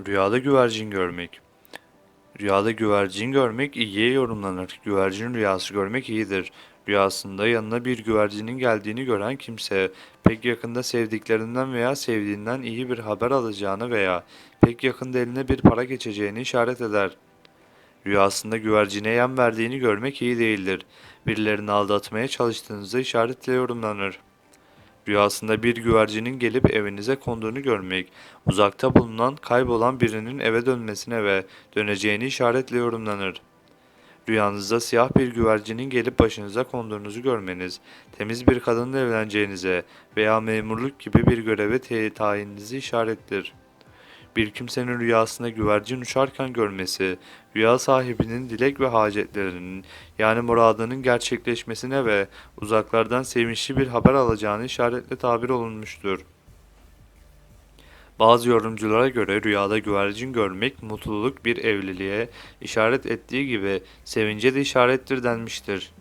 Rüyada güvercin görmek. Rüyada güvercin görmek iyiye yorumlanır. Güvercin rüyası görmek iyidir. Rüyasında yanına bir güvercinin geldiğini gören kimse pek yakında sevdiklerinden veya sevdiğinden iyi bir haber alacağını veya pek yakında eline bir para geçeceğini işaret eder. Rüyasında güvercine yem verdiğini görmek iyi değildir. Birilerini aldatmaya çalıştığınızda işaretle yorumlanır. Rüyasında bir güvercinin gelip evinize konduğunu görmek, uzakta bulunan kaybolan birinin eve dönmesine ve döneceğini işaretle yorumlanır. Rüyanızda siyah bir güvercinin gelip başınıza konduğunuzu görmeniz, temiz bir kadınla evleneceğinize veya memurluk gibi bir göreve tayininizi işarettir. Bir kimsenin rüyasında güvercin uçarken görmesi, rüya sahibinin dilek ve hacetlerinin yani muradının gerçekleşmesine ve uzaklardan sevinçli bir haber alacağını işaretle tabir olunmuştur. Bazı yorumculara göre rüyada güvercin görmek mutluluk bir evliliğe işaret ettiği gibi sevince de işarettir denmiştir.